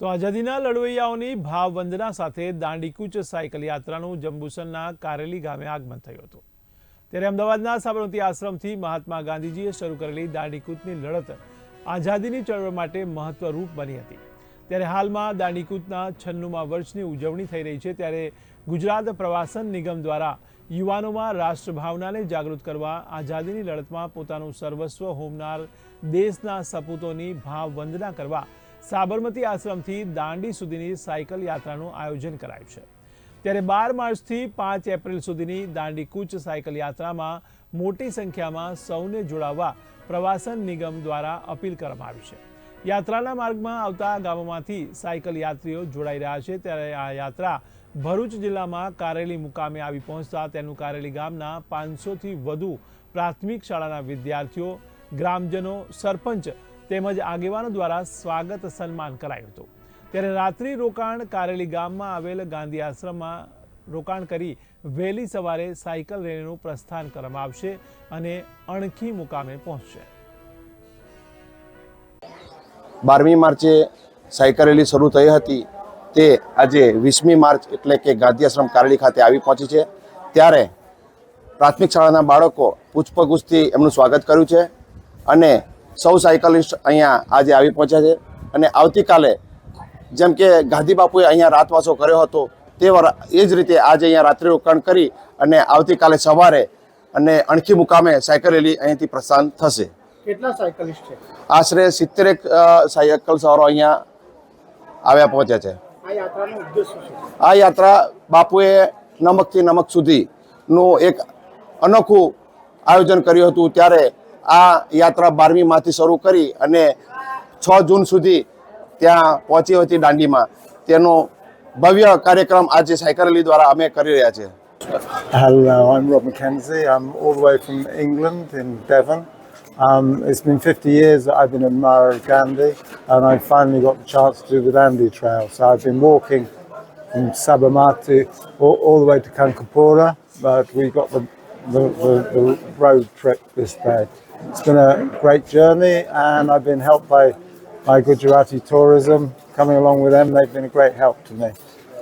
તો આઝાદીના લડવૈયાઓની ભાવવંદના સાથે દાંડીકૂચ સાયકલ યાત્રાનું જંબુસરના કારેલી ગામે આગમન થયું હતું. ત્યારે અમદાવાદના સાબરમતી આશ્રમથી મહાત્મા ગાંધીજીએ શરૂ કરેલી દાંડીકૂચની લડત આઝાદીની ચળવળ માટે મહત્વરૂપ બની હતી. ત્યારે હાલમાં દાંડીકૂચના છન્નુમાં વર્ષની ઉજવણી થઈ રહી છે. ત્યારે ગુજરાત પ્રવાસન નિગમ દ્વારા યુવાનોમાં રાષ્ટ્રભાવનાને જાગૃત કરવા આઝાદીની લડતમાં પોતાનું સર્વસ્વ હોમનાર દેશના સપૂતોની ભાવવંદના કરવા સાબરમતી આશ્રમથી દાંડી સુધીની સાયકલ યાત્રાનું આયોજન કરાયું છે. ત્યારે બાર માર્ચથી પાંચ એપ્રિલ સુધીની દાંડી કૂચ સાયકલ યાત્રામાં મોટી સંખ્યામાં સૌને જોડાવવા પ્રવાસન નિગમ દ્વારા અપીલ કરવામાં આવી છે. યાત્રાના માર્ગમાં આવતા ગામોમાંથી સાયકલ યાત્રીઓ જોડાઈ રહ્યા છે. ત્યારે આ યાત્રા ભરૂચ જિલ્લામાં કારેલી મુકામે આવી પહોંચતા તેનું કારેલી ગામના પાંચસોથી વધુ પ્રાથમિક શાળાના વિદ્યાર્થીઓ, ગ્રામજનો, સરપંચ તેમજ આગેવાનો દ્વારા સ્વાગત સન્માન કરાયું હતું. ત્યારે રાત્રિ રોકાણ કારેલી ગામમાં આવેલ ગાંધી આશ્રમમાં રોકાણ કરી વહેલી સવારે સાયકલ રેલીનું પ્રસ્થાન કરવામાં આવશે અને અણખી મુકામે પહોંચશે. બારમી માર્ચે સાયકલ રેલી શરૂ થઈ હતી. તે આજે વીસમી માર્ચ એટલે કે ગાંધી આશ્રમ કારેલી ખાતે આવી પહોંચી છે. ત્યારે પ્રાથમિક શાળાના બાળકો પૂછપગુછથી એમનું સ્વાગત કર્યું છે અને સૌ સાયકલિસ્ટ અહીંયા આજે આવી પહોંચ્યા છે અને આવતીકાલે જેમ કે ગાંધી બાપુએ અહીંયા રાતવાસો કર્યો હતો તે એ જ રીતે આજે અહીંયા રાત્રિ રોકાણ કરી અને આવતીકાલે સવારે અને અણખી મુકામે સાયકલ રેલી અહીંથી પ્રસ્થાન થશે. કેટલા સાયકલિસ્ટ છે? આશરે સિત્તેરેક સાયકલ સવારો અહીંયા આવ્યા પહોંચ્યા છે? આ યાત્રા બાપુએ નમકથી નમક સુધીનું એક અનોખું આયોજન કર્યું હતું. ત્યારે આ યાત્રા બારમી માંથી શરૂ કરી અને છ જૂન સુધી ત્યાં પહોંચી હતી દાંડીમાં તેનો ભવ્ય કાર્યક્રમ આજે સાયકલ રેલી દ્વારા અમે કરી રહ્યા છીએ Hello, I'm Rob McKenzie. I'm all the way from England in Devon. Um, it's been 50 years that I've been an admirer of Gandhi, and I finally got the chance to do the Dandi Trail. So I've been walking from Sabarmati all, all the way to Kankapura, but we got the, the, the, the road trip this day. It's been a great journey, and I've been helped by, by Gujarati Tourism. Coming along with them, they've been a great help to me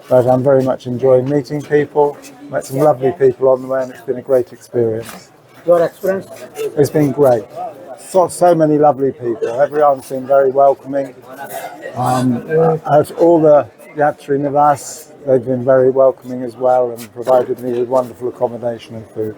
but I'm very much enjoying meeting people. Met some lovely people on the way, and it's been a great experience. your experience It's been great. So, so many lovely people. Everyone's been very welcoming. Um, at all the Yatri Nivas, they've been very welcoming as well and provided me with wonderful accommodation and food.